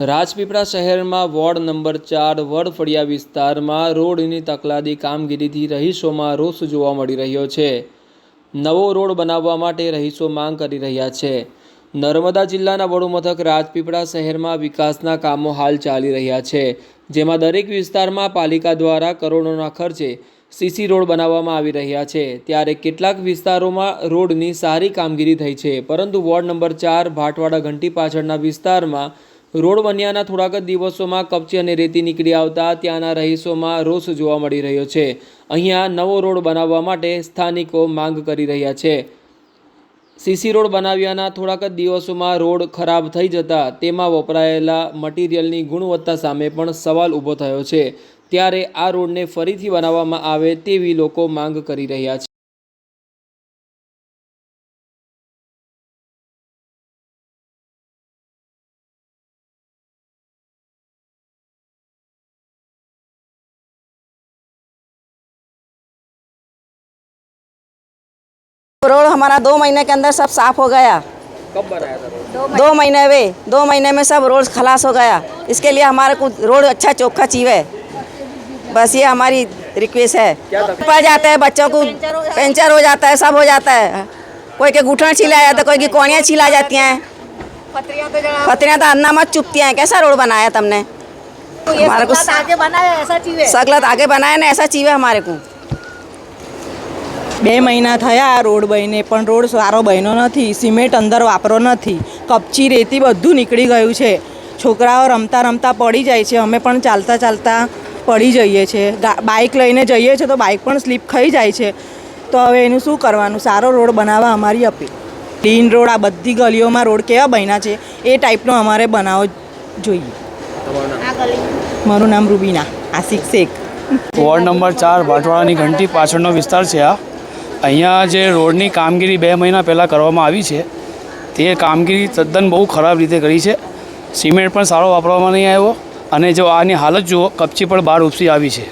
રાજપીપળા શહેરમાં ward number ચાર વડફળિયા વિસ્તારમાં રોડની તકલાદી કામગીરીથી રહીશોમાં રોષ જોવા મળી રહ્યો છે. નવો રોડ બનાવવા માટે રહીશો માંગ કરી રહ્યા છે. નર્મદા જિલ્લાના વડુમથક રાજપીપળા શહેરમાં વિકાસના કામો હાલ ચાલી રહ્યા છે, જેમાં દરેક વિસ્તારમાં પાલિકા દ્વારા કરોડોના ખર્ચે સીસી રોડ બનાવવામાં આવી રહ્યા છે. ત્યારે કેટલાક વિસ્તારોમાં રોડની સારી કામગીરી થઈ છે, પરંતુ વોર્ડ નંબર ચાર ભાટવાડા ઘંટી પાછળના વિસ્તારમાં રોડ બન્યાના થોડાક જ દિવસોમાં કપચી અને રેતી નીકળી આવતા ત્યાંના રહીશોમાં રોષ જોવા મળી રહ્યો છે. અહીંયા નવો રોડ બનાવવા માટે સ્થાનિકો માંગ કરી રહ્યા છે. સીસી રોડ બનાવ્યાના થોડાક જ દિવસોમાં રોડ ખરાબ થઈ જતા તેમાં વપરાયેલા મટીરિયલની ગુણવત્તા સામે પણ સવાલ ઊભો થયો છે. ત્યારે આ રોડને ફરીથી બનાવવામાં આવે તેવી લોકો માંગ કરી રહ્યા છે. रोड हमारा दो महीने के अंदर सब साफ़ हो गया। कब बनाया था दो महीने। वे दो महीने में सब रोड खलास हो गया। इसके लिए हमारे को रोड अच्छा चोखा चीवे। बस ये हमारी रिक्वेस्ट है। पड़ जाता है बच्चों को पेंचर हो जाता है सब हो जाता है। कोई के घुटना छिला जाता है तो कोई की कोणियाँ छिला जाती हैं। पत्रियाँ तो अन्ना मत चुपती हैं। कैसा रोड बनाया तुमने? हमारे को सगलत आगे बनाया ना ऐसा चीवे हमारे को। બે મહિના થયા રોડ બનીને પણ રોડ સારો બન્યો નથી, સિમેન્ટ અંદર વાપરો નથી, કપચી, રેતી બધું નીકળી ગયું છે. છોકરાઓ રમતા રમતા પડી જાય છે, અમે પણ ચાલતા ચાલતા પડી જઈએ છીએ બાઇક લઈને જઈએ છીએ તો બાઇક પણ સ્લીપ ખાઈ જાય છે. તો હવે એનું શું કરવાનું? સારો રોડ બનાવવા અમારી અપીલ. ક્લીન રોડ, આ બધી ગલીઓમાં રોડ કેવા બન્યા છે, એ ટાઈપનો અમારે બનાવવો જોઈએ. મારું નામ રૂબીના આસિક શેખ. વોર્ડ નંબર ચાર ભાટવાડાની ઘંટી પાછળનો વિસ્તાર છે આ. અહીંયા જે રોડની કામગીરી બે મહિના પહેલાં કરવામાં આવી છે, તે કામગીરી તદ્દન બહુ ખરાબ રીતે કરી છે. સિમેન્ટ પણ સારો વાપરવામાં નહીં આવ્યો અને જો આની હાલત જુઓ, કપચી પણ બહાર ઉપસી આવી છે.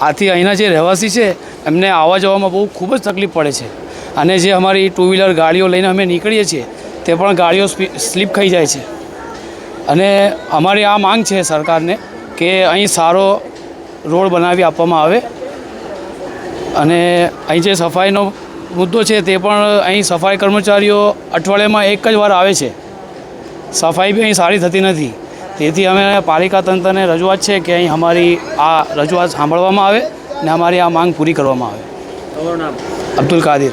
આથી અહીંના જે રહેવાસી છે, એમને આવવા જવામાં બહુ ખૂબ જ તકલીફ પડે છે. અને જે અમારી ટુ વ્હીલર ગાડીઓ લઈને અમે નીકળીએ છીએ, તે પણ ગાડીઓ સ્લીપ ખાઈ જાય છે. અને અમારી આ માંગ છે સરકારને કે અહીં સારો રોડ બનાવી આપવામાં આવે. અને અહીં જે સફાઈનો મુદ્દો છે તે પણ અહીં સફાઈ કર્મચારીઓ અઠવાડિયામાં એક જ વાર આવે છે. સફાઈ બી અહીં સારી થતી નથી. તેથી અમે પાલિકા તંત્રને રજૂઆત છે કે અહીં અમારી આ રજૂઆત સાંભળવામાં આવે ને અમારી આ માંગ પૂરી કરવામાં આવે. અબ્દુલ કાદિર.